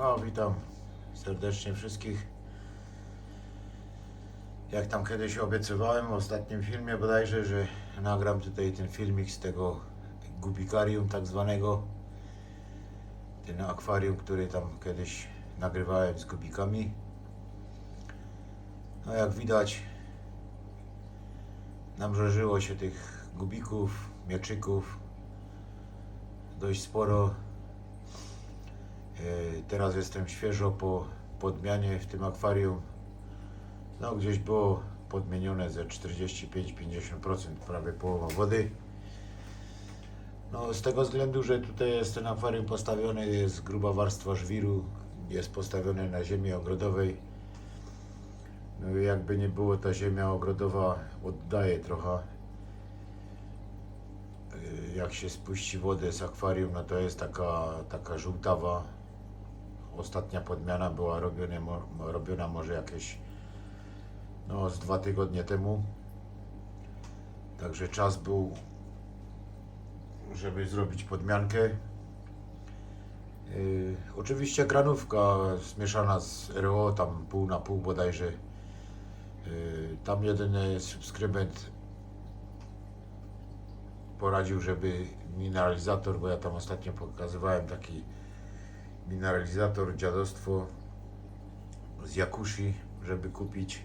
No, witam serdecznie wszystkich. Jak tam kiedyś obiecywałem w ostatnim filmie bodajże, że nagram tutaj ten filmik z tego gubikarium tak zwanego. Ten akwarium, który tam kiedyś nagrywałem z gubikami. No jak widać, namrzeżyło się tych gubików, mieczyków dość sporo. E, Teraz jestem świeżo po podmianie w tym akwarium. No gdzieś było podmienione ze 45-50%, prawie połowa wody. No z tego względu, że tutaj jest ten akwarium postawiony, jest gruba warstwa żwiru, jest postawione na ziemi ogrodowej. No jakby nie było, ta ziemia ogrodowa oddaje trochę. Y, Jak się spuści wodę z akwarium, no to jest taka, taka żółtawa. Ostatnia podmiana była robiona, mo- robiona może jakieś no, z dwa tygodnie temu. Także czas był, żeby zrobić podmiankę. Yy, oczywiście granówka zmieszana z RO, tam pół na pół bodajże. Yy, tam jedyny subskrybent poradził, żeby mineralizator, bo ja tam ostatnio pokazywałem taki mineralizator, dziadostwo z Jakushi, żeby kupić.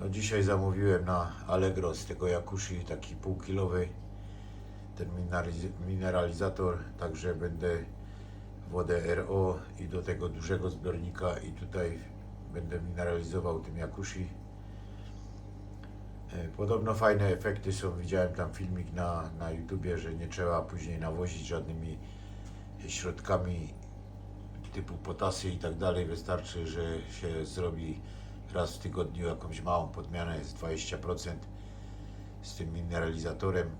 No dzisiaj zamówiłem na Allegro z tego Jakushi taki półkilowy ten mineraliz- mineralizator, także będę wodę RO i do tego dużego zbiornika i tutaj będę mineralizował tym Jakushi. E, Podobno fajne efekty są. Widziałem tam filmik na, na YouTubie, że nie trzeba później nawozić żadnymi środkami typu potasy i tak dalej. Wystarczy, że się zrobi raz w tygodniu jakąś małą podmianę z 20% z tym mineralizatorem.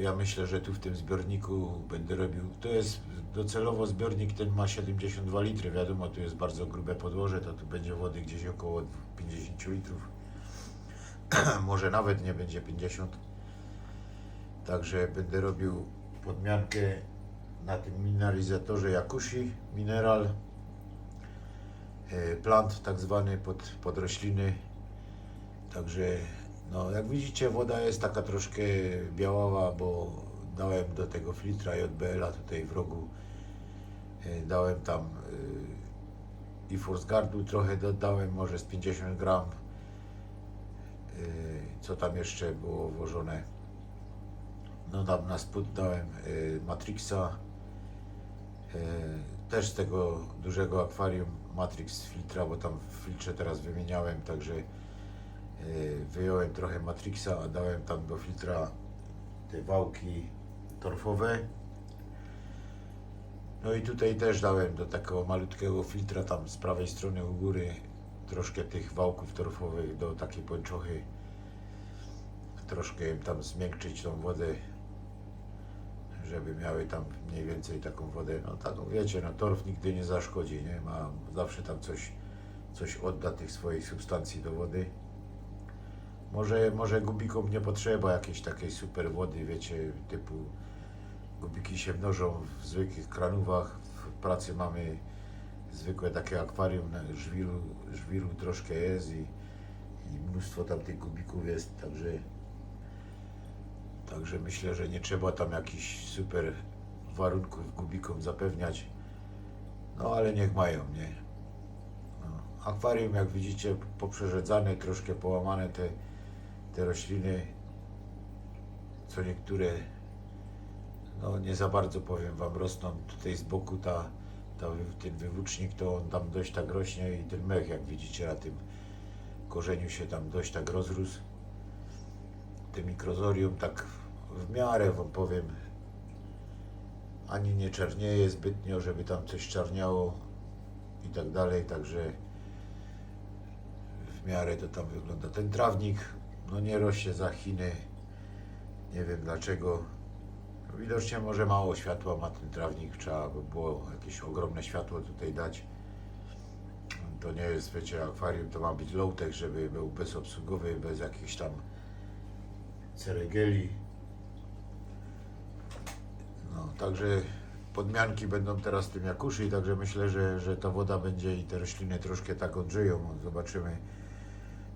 Ja myślę, że tu w tym zbiorniku będę robił. To jest docelowo zbiornik, ten ma 72 litry. Wiadomo, tu jest bardzo grube podłoże, to tu będzie wody gdzieś około 50 litrów. Może nawet nie będzie 50. Także będę robił podmiankę na tym mineralizatorze Jakushi Mineral. E, Plant tak zwany pod, pod rośliny. Także no, jak widzicie woda jest taka troszkę biaława, bo dałem do tego filtra JBL-a tutaj w rogu. E, Dałem tam y, i Forsgardu trochę dodałem, może z 50 gram. Co tam jeszcze było włożone? No tam na spód dałem Matrixa. Y, Też z tego dużego akwarium Matrix filtra, bo tam w filtrze teraz wymieniałem, także y, wyjąłem trochę Matrixa, a dałem tam do filtra te wałki torfowe. No i tutaj też dałem do takiego malutkiego filtra tam z prawej strony u góry troszkę tych wałków torfowych do takiej pończochy. Troszkę im tam zmiękczyć tą wodę, żeby miały tam mniej więcej taką wodę. No tak, no wiecie, no torf nigdy nie zaszkodzi, nie? Ma zawsze tam coś, coś odda tych swoich substancji do wody. Może, może gubikom nie potrzeba jakiejś takiej super wody, wiecie, typu gubiki się mnożą w zwykłych kranówach. W pracy mamy zwykłe takie akwarium, żwiru, żwiru troszkę jest i, i mnóstwo tam tych gubików jest, także Także myślę, że nie trzeba tam jakichś super warunków gubikom zapewniać. No ale niech mają, nie? No. Akwarium, jak widzicie, poprzedzane, troszkę połamane te, te rośliny, co niektóre, no nie za bardzo powiem Wam, rosną tutaj z boku ta, ta, ten wywłócznik, to on tam dość tak rośnie i ten mech, jak widzicie, na tym korzeniu się tam dość tak rozrósł te mikrozorium tak w miarę wam powiem ani nie czarnieje zbytnio, żeby tam coś czarniało i tak dalej, także w miarę to tam wygląda. Ten trawnik no nie rośnie za Chiny, nie wiem dlaczego. Widocznie może mało światła ma ten trawnik, trzeba by było jakieś ogromne światło tutaj dać. To nie jest, wiecie, akwarium to ma być low-tech, żeby był bezobsługowy, bez jakichś tam ceregieli. No, także podmianki będą teraz tym jakuszy, także myślę, że, że ta woda będzie i te rośliny troszkę tak odżyją. Zobaczymy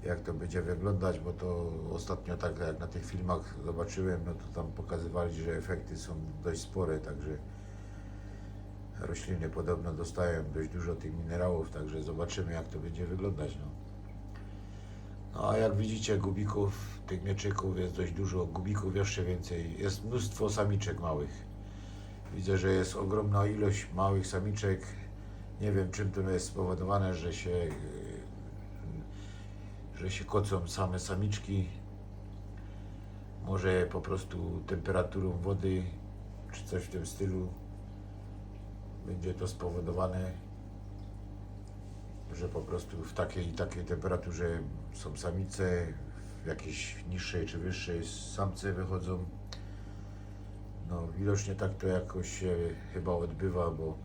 jak to będzie wyglądać, bo to ostatnio tak jak na tych filmach zobaczyłem, no to tam pokazywali, że efekty są dość spore, także rośliny podobno dostają dość dużo tych minerałów, także zobaczymy jak to będzie wyglądać. No, no a jak widzicie gubików, tych mieczyków jest dość dużo, gubików jeszcze więcej. Jest mnóstwo samiczek małych. Widzę, że jest ogromna ilość małych samiczek. Nie wiem czym to jest spowodowane, że się, że się kocą same samiczki. Może po prostu temperaturą wody, czy coś w tym stylu będzie to spowodowane, że po prostu w takiej i takiej temperaturze są samice, w jakiejś niższej czy wyższej samce wychodzą. No widocznie tak to jakoś się chyba odbywa, bo,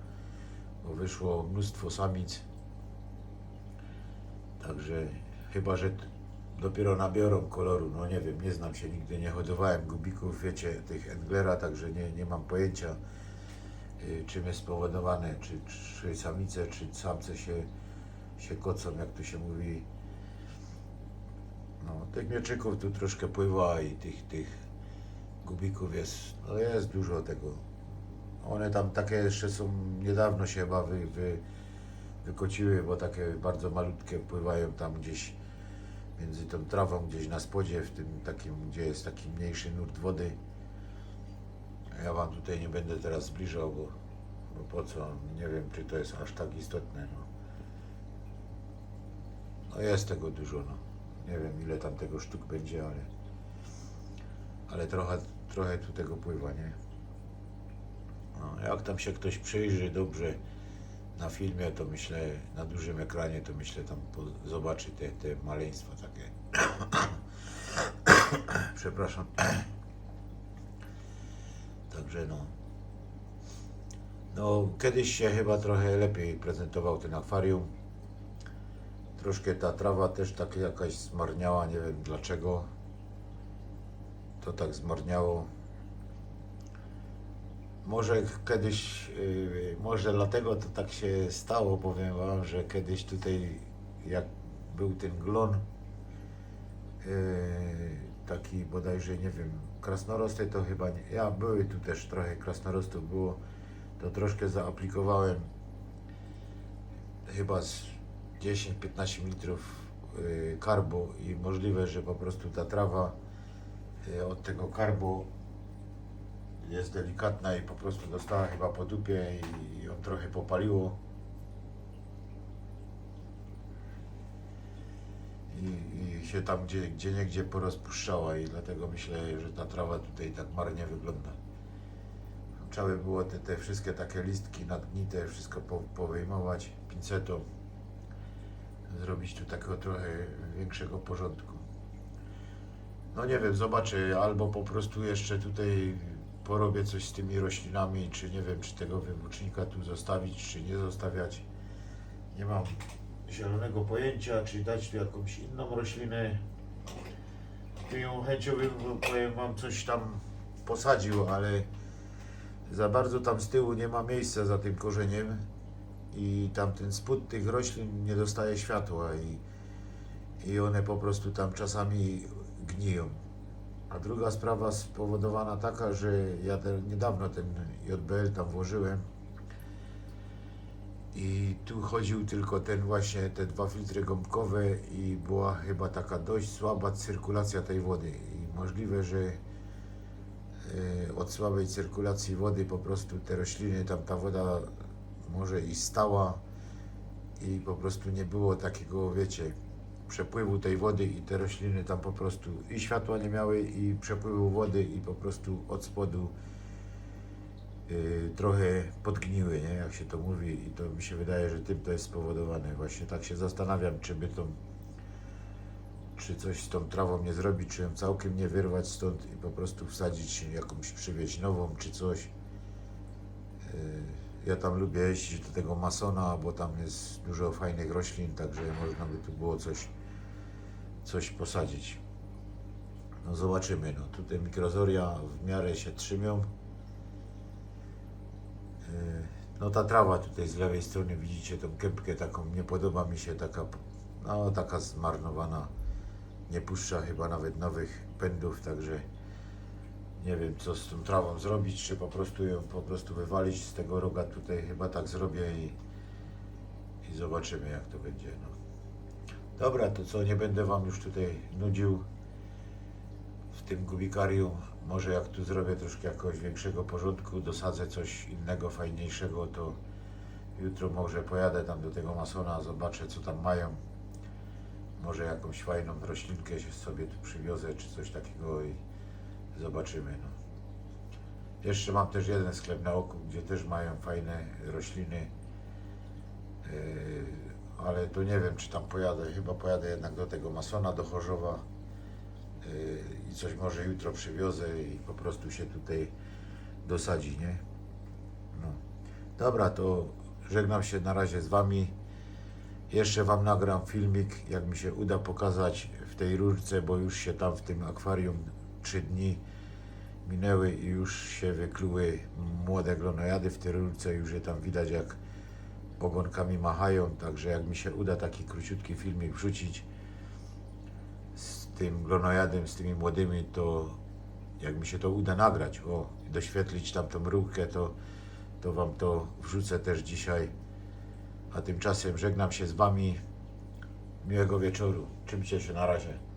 bo wyszło mnóstwo samic. Także chyba, że dopiero nabiorą koloru, no nie wiem, nie znam się, nigdy nie hodowałem gubików, wiecie, tych Englera, także nie, nie mam pojęcia y, czym jest spowodowane, czy, czy samice, czy samce się, się kocą, jak to się mówi. No, tych mieczyków tu troszkę pływa i tych, tych gubików jest, no jest dużo tego. One tam takie jeszcze są, niedawno się chyba wy, wy, wykociły, bo takie bardzo malutkie pływają tam gdzieś między tą trawą, gdzieś na spodzie, w tym takim, gdzie jest taki mniejszy nurt wody. Ja Wam tutaj nie będę teraz zbliżał, bo, bo po co, nie wiem, czy to jest aż tak istotne. No, no jest tego dużo, no. Nie wiem, ile tam tego sztuk będzie, ale, ale trochę, trochę tu tego pływa, nie? No, jak tam się ktoś przyjrzy dobrze na filmie, to myślę, na dużym ekranie, to myślę, tam zobaczy te, te maleństwa takie. Przepraszam. Także no. No, kiedyś się chyba trochę lepiej prezentował ten akwarium. Troszkę ta trawa też tak jakaś zmarniała, nie wiem dlaczego. To tak zmarniało. Może kiedyś, yy, może dlatego to tak się stało, powiem Wam, że kiedyś tutaj, jak był ten glon, yy, taki bodajże, nie wiem, krasnorosty to chyba nie, ja były tu też trochę krasnorostów było, to troszkę zaaplikowałem chyba z 10-15 litrów yy, karbu i możliwe, że po prostu ta trawa od tego karbu jest delikatna i po prostu dostała chyba po dupie i ją trochę popaliło. I, i się tam gdzie, gdzie niegdzie porozpuszczała i dlatego myślę, że ta trawa tutaj tak marnie wygląda. Trzeba by było te, te wszystkie takie listki nadgnite, wszystko po, powyjmować pincetą, zrobić tu takiego trochę większego porządku. No nie wiem, zobaczę, albo po prostu jeszcze tutaj porobię coś z tymi roślinami, czy nie wiem, czy tego wywłócznika tu zostawić, czy nie zostawiać. Nie mam zielonego pojęcia, czy dać tu jakąś inną roślinę. Tu ją chęcią bym, powiem wam, coś tam posadził, ale za bardzo tam z tyłu nie ma miejsca za tym korzeniem i tam ten spód tych roślin nie dostaje światła i, i one po prostu tam czasami gniją. A druga sprawa spowodowana taka, że ja te, niedawno ten JBL tam włożyłem i tu chodził tylko ten właśnie, te dwa filtry gąbkowe i była chyba taka dość słaba cyrkulacja tej wody i możliwe, że e, od słabej cyrkulacji wody po prostu te rośliny, tam ta woda może i stała i po prostu nie było takiego, wiecie, przepływu tej wody i te rośliny tam po prostu i światła nie miały i przepływu wody i po prostu od spodu y, trochę podgniły, nie? jak się to mówi i to mi się wydaje, że tym to jest spowodowane. Właśnie tak się zastanawiam, czy by tą czy coś z tą trawą nie zrobić, czy ją całkiem nie wyrwać stąd i po prostu wsadzić jakąś przywieźć nową, czy coś. Y, Ja tam lubię jeździć do tego masona, bo tam jest dużo fajnych roślin, także można by tu było coś, coś posadzić. No zobaczymy. No, tutaj mikrozoria w miarę się trzymią. No ta trawa tutaj z lewej strony, widzicie tą kępkę taką, nie podoba mi się taka, no taka zmarnowana. Nie puszcza chyba nawet nowych pędów, także nie wiem co z tą trawą zrobić, czy po prostu ją po prostu wywalić z tego roga tutaj, chyba tak zrobię i, i zobaczymy jak to będzie. No. Dobra, to co, nie będę Wam już tutaj nudził w tym gubikarium. Może jak tu zrobię troszkę jakiegoś większego porządku, dosadzę coś innego, fajniejszego, to jutro może pojadę tam do tego masona, zobaczę co tam mają. Może jakąś fajną roślinkę sobie tu przywiozę, czy coś takiego i zobaczymy. No. Jeszcze mam też jeden sklep na oku, gdzie też mają fajne rośliny. Yy, ale to nie wiem, czy tam pojadę. Chyba pojadę jednak do tego masona, do Chorzowa yy, i coś może jutro przywiozę i po prostu się tutaj dosadzi, nie? No. Dobra, to żegnam się na razie z Wami. Jeszcze Wam nagram filmik, jak mi się uda pokazać w tej rurce, bo już się tam w tym akwarium trzy dni minęły i już się wykluły młode glonojady w tej rurce. Już je tam widać, jak ogonkami machają. Także jak mi się uda taki króciutki filmik wrzucić z tym glonojadem, z tymi młodymi, to jak mi się to uda nagrać, o, doświetlić tam tą rurkę, to, to Wam to wrzucę też dzisiaj. A tymczasem żegnam się z Wami. Miłego wieczoru. Czymcie się na razie.